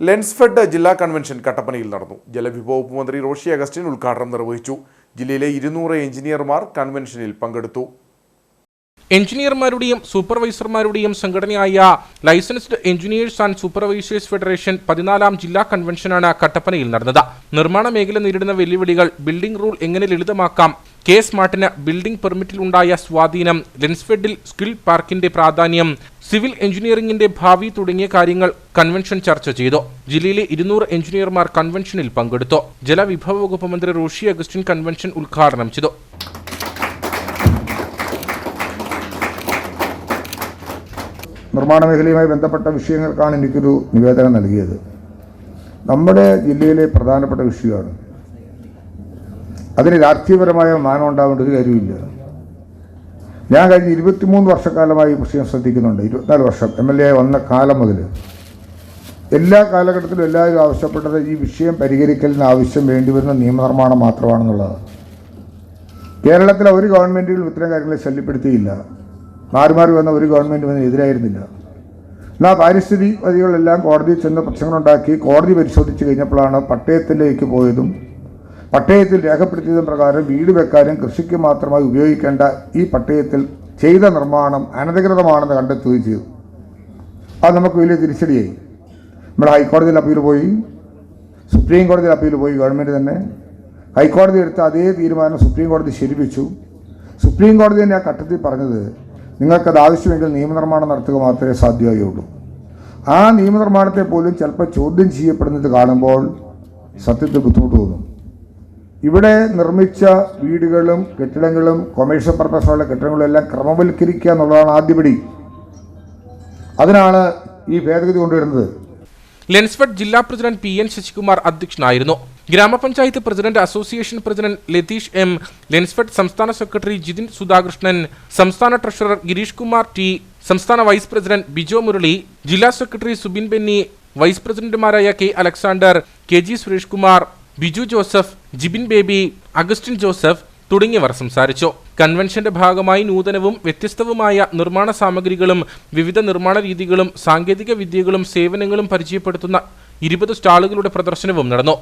ലെൻസ്ഫെഡ് ജില്ലാ കൺവെൻഷൻ കട്ടപ്പനയിൽ നടന്നു. ജലവിഭവ വകുപ്പ് മന്ത്രി റോഷി അഗസ്റ്റിൻ ഉദ്ഘാടനം നിർവഹിച്ചു. ജില്ലയിലെ ഇരുന്നൂറ് എഞ്ചിനീയർമാർ കൺവെൻഷനിൽ പങ്കെടുത്തു. എഞ്ചിനീയർമാരുടെയും സൂപ്പർവൈസർമാരുടെയും സംഘടനയായ licensed engineers and supervisors federation പതിനാലാം ജില്ലാ കൺവെൻഷനാണ് കട്ടപ്പനയിൽ നടന്നത്. നിർമ്മാണ മേഖല നേരിടുന്ന വെല്ലുവിളികൾ ബിൽഡിംഗ് റൂൾ എങ്ങനെ ലളിതമാക്കാം കെ സ്മാർട്ടിന് ബിൽഡിംഗ് പെർമിറ്റിൽ ഉണ്ടായ സ്വാധീനം ലെൻസ്ഫെഡിൽ സ്കിൽ പാർക്കിന്റെ പ്രാധാന്യം സിവിൽ എഞ്ചിനീയറിംഗിന്റെ ഭാവി തുടങ്ങിയ കാര്യങ്ങൾ കൺവെൻഷൻ ചർച്ച ചെയ്തു. ജില്ലയിലെ ഇരുന്നൂറ് എഞ്ചിനീയർമാർ കൺവെൻഷനിൽ പങ്കെടുത്തു. ജലവിഭവ വകുപ്പ് മന്ത്രി റോഷി അഗസ്റ്റിൻ കൺവെൻഷൻ ഉദ്ഘാടനം ചെയ്തു. നിർമ്മാണ മേഖലയുമായി ബന്ധപ്പെട്ട വിഷയങ്ങൾക്കാണ് എനിക്കൊരു നിവേദനം നൽകിയത്. നമ്മുടെ ജില്ലയിലെ പ്രധാനപ്പെട്ട വിഷയമാണ് അതിന് രാഷ്ട്രീയപരമായ മാനം ഉണ്ടാവേണ്ട ഒരു കാര്യമില്ല ഞാൻ കഴിഞ്ഞ ഇരുപത്തിമൂന്ന് വർഷക്കാലമായി ഈ വിഷയം ശ്രദ്ധിക്കുന്നുണ്ട്. ഇരുപത്തിനാല് വർഷം എം എൽ എ വന്ന കാലം മുതൽ എല്ലാ കാലഘട്ടത്തിലും എല്ലാവരും ആവശ്യപ്പെട്ടത് ഈ വിഷയം പരിഹരിക്കലിന് ആവശ്യം വേണ്ടിവരുന്ന നിയമനിർമ്മാണം മാത്രമാണെന്നുള്ളത് കേരളത്തിലെ ഒരു ഗവൺമെന്റുകളും ഇത്തരം കാര്യങ്ങളെ ശല്യപ്പെടുത്തിയില്ല. മാറി മാറി വന്ന ഒരു ഗവൺമെന്റും വന്ന് എതിരായിരുന്നില്ല. എന്നാൽ പാരിസ്ഥിതികവാദികളെല്ലാം കോടതിയിൽ ചെന്ന് പ്രശ്നങ്ങളുണ്ടാക്കി കോടതി പരിശോധിച്ച് കഴിഞ്ഞപ്പോഴാണ് പട്ടയത്തിലേക്ക് പോയതും പട്ടയത്തിൽ രേഖപ്പെടുത്തിയത് പ്രകാരം വീട് വെക്കാനും കൃഷിക്ക് മാത്രമായി ഉപയോഗിക്കേണ്ട ഈ പട്ടയത്തിൽ ചെയ്ത നിർമ്മാണം അനധികൃതമാണെന്ന് കണ്ടെത്തുകയും ചെയ്തു. അത് നമുക്ക് വലിയ തിരിച്ചടിയായി. നമ്മൾ ഹൈക്കോടതിയിൽ അപ്പീൽ പോയി. സുപ്രീം കോടതിയിൽ അപ്പീൽ പോയി ഗവൺമെന്റ് തന്നെ. ഹൈക്കോടതി എടുത്ത അതേ തീരുമാനം സുപ്രീം കോടതി ശരിപ്പിച്ചു സുപ്രീം കോടതി തന്നെ ആ ഘട്ടത്തിൽ പറഞ്ഞത് നിങ്ങൾക്കത് ആവശ്യമെങ്കിൽ നിയമനിർമ്മാണം നടത്തുക മാത്രമേ സാധ്യമായുള്ളൂ. ആ നിയമനിർമ്മാണത്തെ പോലും ചിലപ്പോൾ ചോദ്യം ചെയ്യപ്പെടുന്നത് കാണുമ്പോൾ സത്യത്തിൽ ബുദ്ധിമുട്ട് തോന്നും. ഇവിടെ നിർമ്മിച്ച വീടുകളും കെട്ടിടങ്ങളും കൊമേഴ്ഷ്യൽ പർപ്പസുള്ള കെട്ടിടങ്ങളും എല്ലാം ക്രമവൽക്കരിക്കുക എന്നുള്ളതാണ് ആദ്യപടി അതിനാണ് ഈ ഭേദഗതി കൊണ്ടുവരുന്നത്. ലെൻസ്ഫഡ് ജില്ലാ പ്രസിഡന്റ് പി എൻ ശശികുമാർ അധ്യക്ഷനായിരുന്നു. ഗ്രാമപഞ്ചായത്ത് president association president Latheesh M LENSFED സംസ്ഥാന സെക്രട്ടറി ജിതിൻ സുധാകൃഷ്ണൻ സംസ്ഥാന ട്രഷറർ ഗിരീഷ് കുമാർ ടി സംസ്ഥാന വൈസ് പ്രസിഡന്റ് ബിജോ മുരളി ജില്ലാ സെക്രട്ടറി സുബിൻ ബെന്നി വൈസ് പ്രസിഡന്റുമാരായ K Alexander K G Suresh Kumar Biju Joseph Jibin Baby Augustine Joseph തുടങ്ങിയവർ സംസാരിച്ചു. കൺവെൻഷന്റെ ഭാഗമായി നൂതനവും വ്യത്യസ്തവുമായ നിർമ്മാണ സാമഗ്രികളും വിവിധ നിർമ്മാണ രീതികളും സാങ്കേതിക വിദ്യകളും സേവനങ്ങളും പരിചയപ്പെടുത്തുന്ന ഇരുപത് സ്റ്റാളുകളുടെ പ്രദർശനവും നടന്നു.